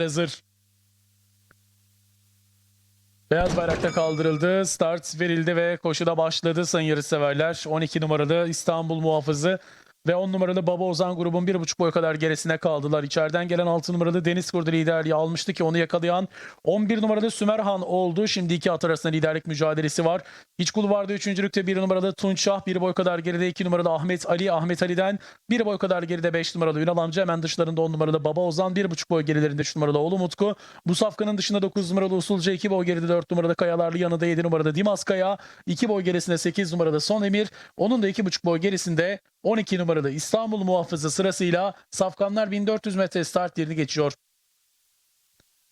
hazır. Beyaz bayrakta kaldırıldı. Start verildi ve koşuda başladı sayın yarışseverler. 12 numaralı İstanbul muhafızı ve 10 numaralı Baba Ozan grubun 1,5 boy kadar gerisine kaldılar. İçeriden gelen 6 numaralı Deniz Kurdu liderliği almıştı ki onu yakalayan 11 numaralı Sümerhan oldu. Şimdi iki at arasında liderlik mücadelesi var. İç kulvarda 3. lükte 1 numaralı Tunçah, 1 boy kadar geride 2 numaralı Ahmet Ali. Ahmet Ali'den 1 boy kadar geride 5 numaralı Ünal amca. Hemen dışlarında 10 numaralı Baba Ozan, 1,5 boy gerilerinde 3 numaralı Oğlu Mutku. Bu safkanın dışında 9 numaralı Usulca, 2 boy geride 4 numaralı Kayalarlı, yanında 7 numaralı Dimas Kaya, 2 boy gerisinde 8 numaralı Son Emir. Onun da 2,5 boy gerisinde 12 numaralı İstanbul muhafızı sırasıyla Safkanlar 1400 metre start yerini geçiyor.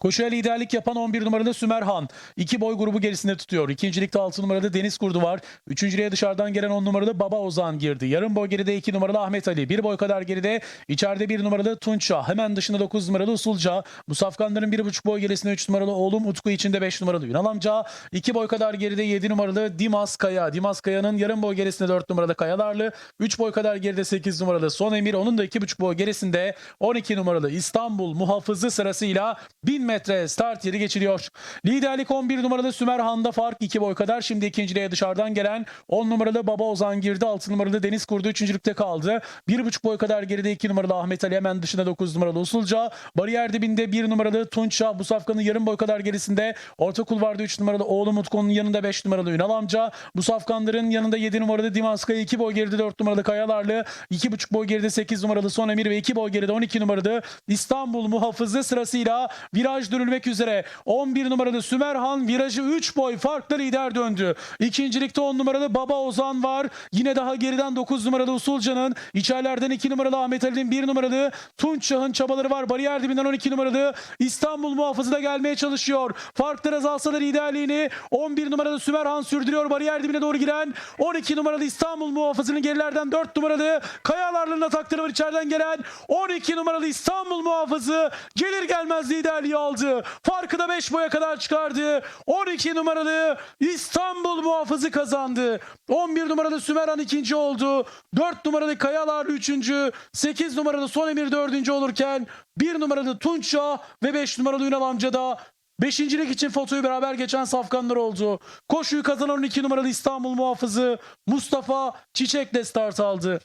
Koşuya liderlik yapan 11 numaralı Sümerhan. 2 boy grubu gerisinde tutuyor. İkincilikte 6 numaralı Deniz Kurdu var. Üçüncülüğe dışarıdan gelen 10 numaralı Baba Ozan girdi. Yarım boy geride 2 numaralı Ahmet Ali. 1 boy kadar geride içeride 1 numaralı Tunça. Hemen dışında 9 numaralı Usulca. Bu safkanların 1,5 boy gerisinde 3 numaralı oğlum Utku içinde 5 numaralı Ünal amca. 2 boy kadar geride 7 numaralı Dimas Kaya. Dimas Kaya'nın yarım boy gerisinde 4 numaralı Kayalarlı. 3 boy kadar geride 8 numaralı Son Emir. Onun da 2,5 boy gerisinde 12 numaralı İstanbul muhafızı sırasıyla 1000 metre start yeri geçiliyor. Liderlik 11 numaralı Sümerhan'da fark 2 boy kadar. Şimdi ikinciliğe dışarıdan gelen 10 numaralı Baba Ozan girdi. 6 numaralı Deniz Kurdu üçüncülükte kaldı. 1,5 boy kadar geride 2 numaralı Ahmet Ali hemen dışında 9 numaralı Usulca. Bariyer dibinde 1 numaralı Tunça. Bu safkanın yarım boy kadar gerisinde. Orta kulvarda 3 numaralı Oğlu Mutku'nun yanında 5 numaralı Ünal amca. Bu safkanların yanında 7 numaralı Dimaskaya 2 boy geride 4 numaralı Kayalarlı. 2,5 boy geride 8 numaralı Son Emir ve 2 boy geride 12 numaralı İstanbul muhafızı sırasıyla viraj dönülmek üzere. 11 numaralı Sümerhan virajı 3 boy farklı lider döndü. İkincilikte 10 numaralı Baba Ozan var. Yine daha geriden 9 numaralı Usulcan'ın. içerilerden 2 numaralı Ahmet Ali'nin 1 numaralı Tunçah'ın çabaları var. Bariyer dibinden 12 numaralı İstanbul muhafızı da gelmeye çalışıyor. Farklar azalsa da liderliğini 11 numaralı Sümerhan sürdürüyor. Bariyer dibine doğru giren 12 numaralı İstanbul muhafızının gerilerden 4 numaralı Kayalarlı'nın atakları var içeriden gelen 12 numaralı İstanbul muhafızı gelir gelmez liderliği aldı. Farkı da 5 boya kadar çıkardı. 12 numaralı İstanbul muhafızı kazandı. 11 numaralı Sümerhan ikinci oldu. 4 numaralı Kayalar üçüncü. 8 numaralı Son Emir dördüncü olurken 1 numaralı Tunça ve 5 numaralı Ünal amca da Beşincilik için fotoyu beraber geçen safkanlar oldu. Koşuyu kazanan 12 numaralı İstanbul muhafızı Mustafa Çiçek'le start aldı.